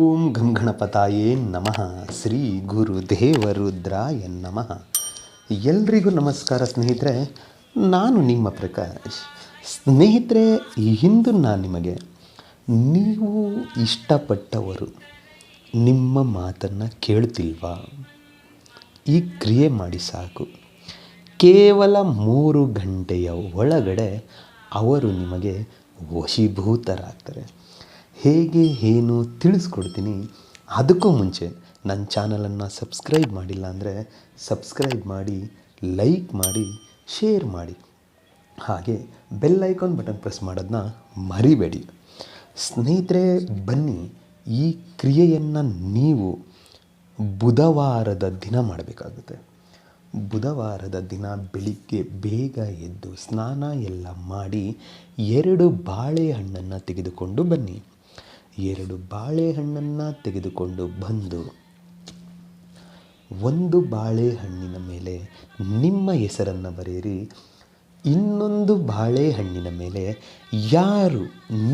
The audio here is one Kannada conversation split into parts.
ಓಂ ಗಂ ಗಣಪತಾಯೇ ನಮಃ. ಶ್ರೀ ಗುರು ದೇವರುದ್ರಾಯ ನಮಃ. ಎಲ್ರಿಗೂ ನಮಸ್ಕಾರ ಸ್ನೇಹಿತರೆ, ನಾನು ನಿಮ್ಮ ಪ್ರಕಾಶ್. ಸ್ನೇಹಿತರೆ ಇಂದು ನಾನು ನಿಮಗೆ. ನೀವು ಇಷ್ಟಪಟ್ಟವರು ನಿಮ್ಮ ಮಾತನ್ನು ಕೇಳ್ತಿಲ್ವಾ? ಈ ಕ್ರಿಯೆ ಮಾಡಿ ಸಾಕು. ಕೇವಲ ಮೂರು ಗಂಟೆಯ ಒಳಗಡೆ ಅವರು ನಿಮಗೆ ವಶೀಭೂತರಾಗ್ತಾರೆ. ಹೇಗೆ ಏನು ತಿಳಿಸ್ಕೊಡ್ತೀನಿ ಅದಕ್ಕೂ ಮುಂಚೆ ನನ್ನ ಚಾನಲನ್ನು ಸಬ್ಸ್ಕ್ರೈಬ್ ಮಾಡಿಲ್ಲ ಅಂದರೆ ಸಬ್ಸ್ಕ್ರೈಬ್ ಮಾಡಿ, ಲೈಕ್ ಮಾಡಿ, ಶೇರ್ ಮಾಡಿ. ಹಾಗೆ ಬೆಲ್ ಐಕಾನ್ ಬಟನ್ ಪ್ರೆಸ್ ಮಾಡೋದನ್ನ ಮರಿಬೇಡಿ. ಸ್ನೇಹಿತರೆ, ಬನ್ನಿ ಈ ಕ್ರಿಯೆಯನ್ನು ನೀವು ಬುಧವಾರದ ದಿನ ಮಾಡಬೇಕಾಗುತ್ತೆ. ಬುಧವಾರದ ದಿನ ಬೆಳಿಗ್ಗೆ ಬೇಗ ಎದ್ದು ಸ್ನಾನ ಎಲ್ಲ ಮಾಡಿ ಎರಡು ಬಾಳೆಹಣ್ಣನ್ನು ತೆಗೆದುಕೊಂಡು ಬನ್ನಿ. ಎರಡು ಬಾಳೆಹಣ್ಣನ್ನು ತೆಗೆದುಕೊಂಡು ಬಂದು, ಒಂದು ಬಾಳೆಹಣ್ಣಿನ ಮೇಲೆ ನಿಮ್ಮ ಹೆಸರನ್ನು ಬರೆಯಿರಿ. ಇನ್ನೊಂದು ಬಾಳೆಹಣ್ಣಿನ ಮೇಲೆ ಯಾರು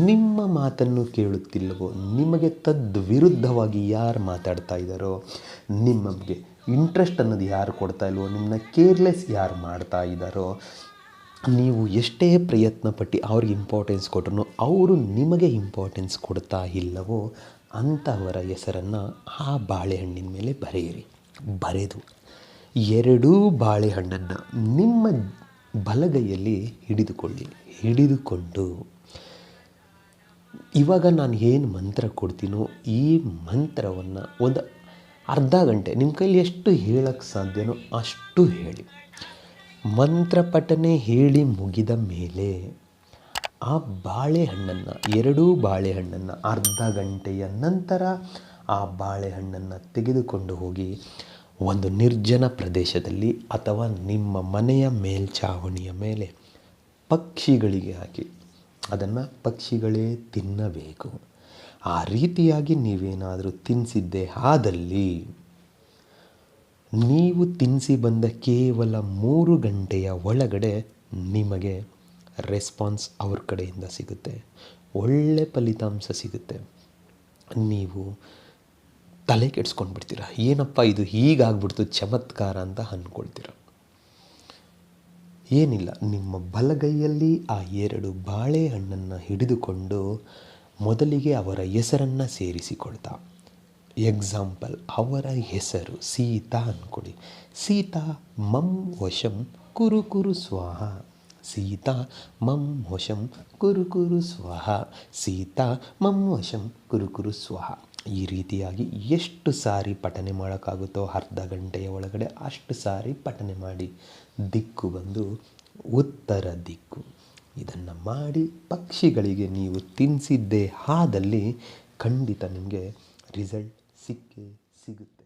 ನಿಮ್ಮ ಮಾತನ್ನು ಕೇಳುತ್ತಿಲ್ಲವೋ, ನಿಮಗೆ ತದ್ವಿರುದ್ಧವಾಗಿ ಯಾರು ಮಾತಾಡ್ತಾ ಇದ್ದಾರೋ, ನಿಮಗೆ ಇಂಟ್ರೆಸ್ಟ್ ಅನ್ನೋದು ಯಾರು ಕೊಡ್ತಾ ಇಲ್ವೋ, ನಿಮ್ಮನ್ನ ಕೇರ್ಲೆಸ್ ಯಾರು ಮಾಡ್ತಾ ಇದ್ದಾರೋ ನೀವು ಎಷ್ಟೇ ಪ್ರಯತ್ನ ಪಟ್ಟು ಅವ್ರಿಗೆ ಇಂಪಾರ್ಟೆನ್ಸ್ ಕೊಟ್ಟರು ಅವರು ನಿಮಗೆ ಇಂಪಾರ್ಟೆನ್ಸ್ ಕೊಡ್ತಾ ಇಲ್ಲವೋ ಅಂಥವರ ಹೆಸರನ್ನು ಆ ಬಾಳೆಹಣ್ಣಿನ ಮೇಲೆ ಬರೆಯಿರಿ. ಬರೆದು ಎರಡೂ ಬಾಳೆಹಣ್ಣನ್ನು ನಿಮ್ಮ ಬಲಗೈಯಲ್ಲಿ ಹಿಡಿದುಕೊಳ್ಳಿ. ಹಿಡಿದುಕೊಂಡು ಇವಾಗ ನಾನು ಏನು ಮಂತ್ರ ಕೊಡ್ತೀನೋ ಈ ಮಂತ್ರವನ್ನು ಒಂದು ಅರ್ಧ ಗಂಟೆ ನಿಮ್ಮ ಕೈಲಿ ಎಷ್ಟು ಹೇಳಕ್ಕೆ ಸಾಧ್ಯನೋ ಅಷ್ಟು ಹೇಳಿ. ಮಂತ್ರ ಪಠನೆ ಹೇಳಿ ಮುಗಿದ ಮೇಲೆ ಆ ಬಾಳೆಹಣ್ಣನ್ನು, ಎರಡೂ ಬಾಳೆಹಣ್ಣನ್ನು ಅರ್ಧ ಗಂಟೆಯ ನಂತರ ಆ ಬಾಳೆಹಣ್ಣನ್ನು ತೆಗೆದುಕೊಂಡು ಹೋಗಿ ಒಂದು ನಿರ್ಜನ ಪ್ರದೇಶದಲ್ಲಿ ಅಥವಾ ನಿಮ್ಮ ಮನೆಯ ಮೇಲ್ಛಾವಣಿಯ ಮೇಲೆ ಪಕ್ಷಿಗಳಿಗೆ ಹಾಕಿ. ಅದನ್ನು ಪಕ್ಷಿಗಳೇ ತಿನ್ನಬೇಕು. ಆ ರೀತಿಯಾಗಿ ನೀವೇನಾದರೂ ತಿನ್ನಿಸಿದ್ದೇ ಆದಲ್ಲಿ ನೀವು ತಿನ್ನಿಸಿ ಬಂದ ಕೇವಲ ಮೂರು ಗಂಟೆಯ ಒಳಗಡೆ ನಿಮಗೆ ರೆಸ್ಪಾನ್ಸ್ ಅವ್ರ ಕಡೆಯಿಂದ ಸಿಗುತ್ತೆ. ಒಳ್ಳೆ ಫಲಿತಾಂಶ ಸಿಗುತ್ತೆ. ನೀವು ತಲೆ ಕೆಡ್ಸ್ಕೊಂಡು ಬಿಡ್ತೀರ ಏನಪ್ಪ ಇದು ಹೀಗಾಗ್ಬಿಡ್ತು ಚಮತ್ಕಾರ ಅಂತ ಅಂದ್ಕೊಳ್ತೀರ ಏನಿಲ್ಲ, ನಿಮ್ಮ ಬಲಗೈಯಲ್ಲಿ ಆ ಎರಡು ಬಾಳೆಹಣ್ಣನ್ನು ಹಿಡಿದುಕೊಂಡು ಮೊದಲಿಗೆ ಅವರ ಹೆಸರನ್ನು ಸೇರಿಸಿಕೊಳ್ತಾ. ಎಕ್ಸಾಂಪಲ್ ಅವರ ಹೆಸರು ಸೀತಾ ಅಂದ್ಕೊಳ್ಳಿ ಸೀತಾ, ಮಂ ವಶಂ ಕುರು ಕುರು ಸ್ವಾಹ. ಸೀತಾ, ಮಂ ವಶಂ ಕುರು ಕುರು ಸ್ವಾಹ. ಸೀತಾ, ಮಂ ವಶಂ ಕುರು ಕುರು ಸ್ವಾಹ. ಈ ರೀತಿಯಾಗಿ ಎಷ್ಟು ಸಾರಿ ಪಠನೆ ಮಾಡೋಕ್ಕಾಗುತ್ತೋ ಅರ್ಧ ಗಂಟೆಯ ಒಳಗಡೆ ಅಷ್ಟು ಸಾರಿ ಪಠನೆ ಮಾಡಿ. ದಿಕ್ಕು ಬಂದು ಉತ್ತರ ದಿಕ್ಕು. ಇದನ್ನು ಮಾಡಿ ಪಕ್ಷಿಗಳಿಗೆ ನೀವು ತಿನ್ನಿಸಿದ್ದೇ ಆದಲ್ಲಿ ಖಂಡಿತ ನಿಮಗೆ ರಿಸಲ್ಟ್ ಸಿಕ್ಕೇ ಸಿಗುತ್ತೆ